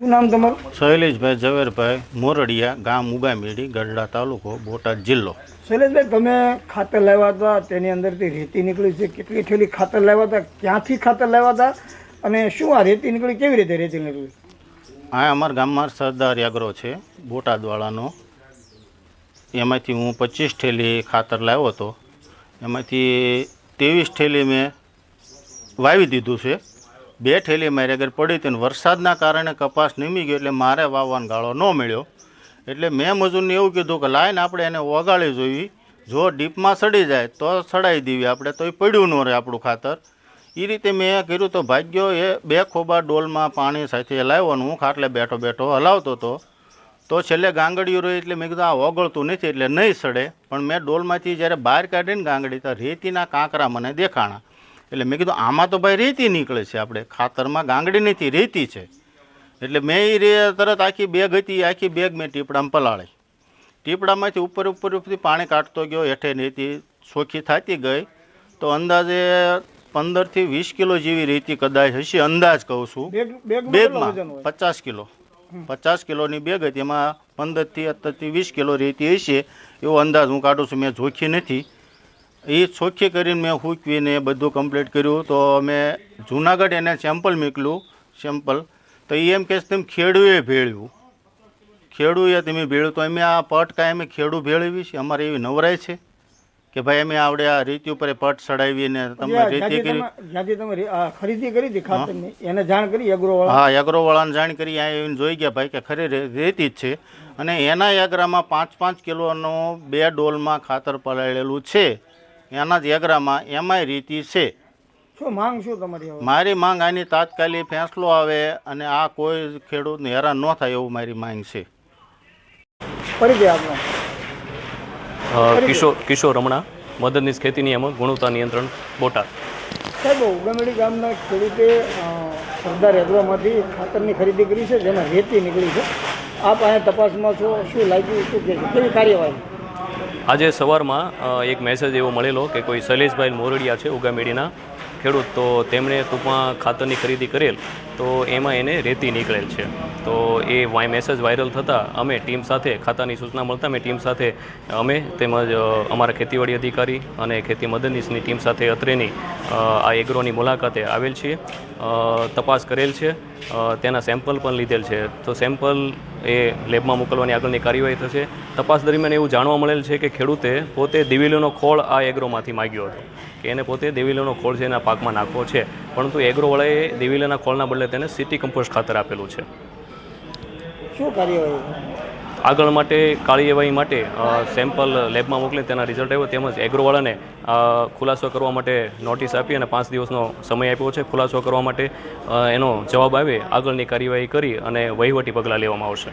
શું નામ તમારું? શૈલેષભાઈ ઝવેરભાઈ મોરડિયા ગામ ઉગામેડી ગઢડા તાલુકો બોટાદ જિલ્લો. શૈલેષભાઈ તમે ખાતર લાવ્યા હતા તેની અંદરથી રેતી નીકળી છે. કેટલી થેલી ખાતર લાવ્યા હતા? ક્યાંથી ખાતર લાવ્યા હતા? અને શું આ રેતી નીકળી? કેવી રીતે રેતી નીકળી? આ અમારા ગામમાં સરદાર યાગરો છે બોટાદવાળાનો. એમાંથી હું પચીસ ઠેલી ખાતર લાવ્યો હતો. એમાંથી ત્રેવીસ ઠેલી મેં વાવી દીધું છે. બે ઠેલી મારી આગળ પડી હતી વરસાદના કારણે કપાસ નીમી ગયો એટલે મારે વાવવાનો ગાળો ન મળ્યો. એટલે મેં મજૂરને એવું કીધું કે લાઈને આપણે એને ઓગાળી જોઈ જો ડીપમાં સડી જાય તો સડાઈ દેવી આપણે તો એ પડ્યું ન રહે આપણું ખાતર. એ રીતે મેં કર્યું તો ભાગ્યો એ બે ખોબા ડોલમાં પાણી સાથે હલાવ્યો હું ખાટલે બેઠો બેઠો હલાવતો હતો. તો છેલ્લે ગાંગડીઓ રહી એટલે મેં કીધું આ ઓગળતું નથી એટલે નહીં સડે. પણ મેં ડોલમાંથી જ્યારે બહાર કાઢીને ગાંગડી તો રેતીના કાંકરા મને દેખાણા. એટલે મેં કીધું આમાં તો ભાઈ રેતી નીકળે છે આપણે. ખાતરમાં ગાંગડી નથી રેતી છે. એટલે મેં એ રે તરત આખી બેગ હતી એ આખી બેગ મેં ટીપડામાં પલાળી. ટીપડામાંથી ઉપર ઉપર ઉપરથી પાણી કાઢતો ગયો હેઠે રેતી સોખી થતી ગઈ. તો અંદાજે પંદરથી વીસ કિલો જેવી રેતી કદાચ હશે અંદાજ કહું છું. બેગમાં પચાસ કિલો. પચાસ કિલોની બેગ હતી. એમાં પંદરથી અત્યારથી વીસ કિલો રેતી હશે. એવો અંદાજ હું કાઢું છું મેં જોખી નથી. એ ચોખ્ખી કરીને મેં હૂકવીને બધું કમ્પ્લીટ કર્યું. તો અમે જુનાગઢ એને સેમ્પલ મોકલ્યું સેમ્પલ તો એ એમ કહે છે તેમ ખેડૂએ ભેળ્યું. ખેડૂએ તમે ભેળ્યું. તો અમે આ પટ કાંઈ અમે ખેડૂ ભેળવી છે? અમારે એવી નવરાય છે કે ભાઈ અમે આવડે આ રેતી ઉપર એ પટ ચડાવીને તમે રીતિ કરી? જ્યાંથી તમે ખરીદી કરી હતી એને જાણ કરી એગ્રોવાળા હા એગ્રોવાળાને જાણ કરી. અહીંયા આવીને જોઈ ગયા ભાઈ કે ખરી રેતી જ છે. અને એના એગરામાં પાંચ પાંચ કિલોનો બે ડોલમાં ખાતર પલાળેલું છે. એના જ એગરામાં એમાંય રીતિ છે. શું માંગ શું તમારી મારી માંગ આની તાત્કાલિક ફેંસલો આવે અને આ કોઈ ખેડૂતને હેરાન ન થાય એવું મારી માંગ છે. કિશોર કિશોર રમણા મદદનીશ ખેતી નિયામક ગુણવત્તા નિયંત્રણ બોટાદ. સાહેબ ઉગામેડી ગામના ખેડૂતે સરદાર એગ્રોમાંથી ખાતરની ખરીદી કરી છે જેમાં રેતી નીકળી છે. આપ અહીંયા તપાસમાં છો શું લાગ્યું શું કે કેવી કાર્યવાહી? આજે સવારમાં એક મેસેજ એવો મળેલો કે કોઈ શૈલેષભાઈ મોરડિયા છે ઉગામેડીના ખેડૂત, તો તેમણે ટૂંકમાં ખાતરની ખરીદી કરેલ. તો એમાં એને રેતી નીકળેલ છે. તો એ વાય મેસેજ વાયરલ થતાં અમે ટીમ સાથે ખાતાની સૂચના મળતા અમે ટીમ સાથે, અમે તેમજ અમારા ખેતીવાડી અધિકારી અને ખેતી મદદનીશની ટીમ સાથે અત્રેની આ એગ્રોની મુલાકાતે આવેલ છીએ. તપાસ કરેલ છે. તેના સેમ્પલ પણ લીધેલ છે. તો સેમ્પલ એ લેબમાં મોકલવાની આગળની કાર્યવાહી થશે. તપાસ દરમિયાન એવું જાણવા મળેલ છે કે ખેડૂતે પોતે દિવેલીનો ખોળ આ એગ્રોમાંથી માગ્યો હતો. કે એને પોતે દિવેલીનો ખોળ છે એના પાકમાં નાખવો છે. પરંતુ એગ્રોવાળાએ દિવેલીના ખોળના બદલે તેને સિટી કમ્પોસ્ટ ખાતર આપેલું છે. શું કાર્યવાહી આગળ માટે કાર્યવાહી માટે સેમ્પલ લેબમાં મોકલી તેના રિઝલ્ટ આવ્યો. તેમજ એગ્રોવાળાને ખુલાસો કરવા માટે નોટિસ આપી અને પાંચ દિવસનો સમય આપ્યો છે. ખુલાસો કરવા માટે એનો જવાબ આવે. આગળની કાર્યવાહી કરી અને વહીવટી પગલાં લેવામાં આવશે.